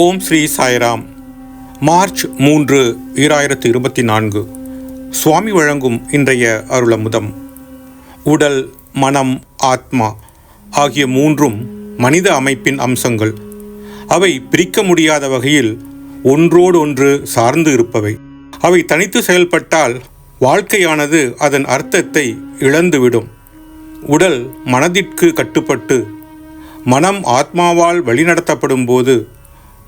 ஓம் Sri Sairam. March மூன்று ஈராயிரத்து இருபத்தி நான்கு. சுவாமி வழங்கும் இன்றைய அருளமுதம். உடல் மனம் ஆத்மா ஆகிய மூன்றும் மனித அமைப்பின் அம்சங்கள். அவை பிரிக்க முடியாத வகையில் ஒன்றோடு ஒன்று சார்ந்து இருப்பவை. அவை தனித்து செயல்பட்டால் வாழ்க்கையானது அதன் அர்த்தத்தை இழந்துவிடும். உடல் மனதிற்கு கட்டுப்பட்டு மனம் ஆத்மாவால் வழிநடத்தப்படும் போது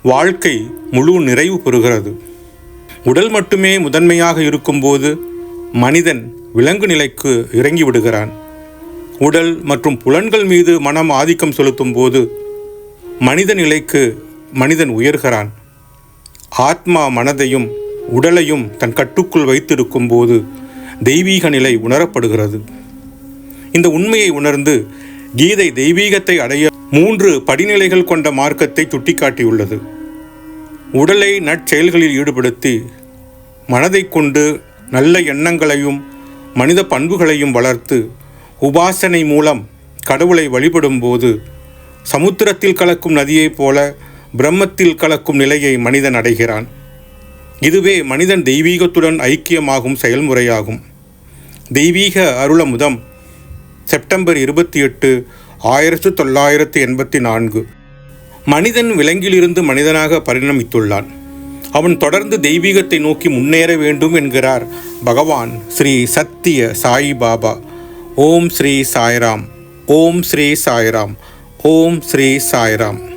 வாழ்க்கை முழு நிறைவு பெறுகிறது. உடல் மட்டுமே முதன்மையாக இருக்கும்போது மனிதன் விலங்கு நிலைக்கு இறங்கி விடுகிறான். உடல் மற்றும் புலன்கள் மீது மனம் ஆதிக்கம் செலுத்தும் போது மனித நிலைக்கு மனிதன் உயர்கிறான். ஆத்மா மனதையும் உடலையும் தன் கட்டுக்குள் வைத்திருக்கும் போது தெய்வீக நிலை உணரப்படுகிறது. இந்த உண்மையை உணர்ந்து கீதை தெய்வீகத்தை அடைய மூன்று படிநிலைகள் கொண்ட மார்க்கத்தை சுட்டிக்காட்டியுள்ளது. உடலை நற்செயல்களில் ஈடுபடுத்தி மனதை கொண்டு நல்ல எண்ணங்களையும் மனித பண்புகளையும் வளர்த்து உபாசனை மூலம் கடவுளை வழிபடும்போது சமுத்திரத்தில் கலக்கும் நதியைப் போல பிரம்மத்தில் கலக்கும் நிலையை மனிதன் அடைகிறான். இதுவே மனிதன் தெய்வீகத்துடன் ஐக்கியமாகும் செயல்முறையாகும். தெய்வீக அருளமுதம் செப்டம்பர் இருபத்தி எட்டு ஆயிரத்து தொள்ளாயிரத்து எண்பத்தி நான்கு. மனிதன் விலங்கிலிருந்து மனிதனாக பரிணமித்துள்ளான். அவன் தொடர்ந்து தெய்வீகத்தை நோக்கி முன்னேற வேண்டும் என்கிறார் பகவான் ஸ்ரீ சத்திய சாய் பாபா. ஓம் ஸ்ரீ சாய்ராம். ஓம் ஸ்ரீ சாய்ராம். ஓம் ஸ்ரீ சாய்ராம்.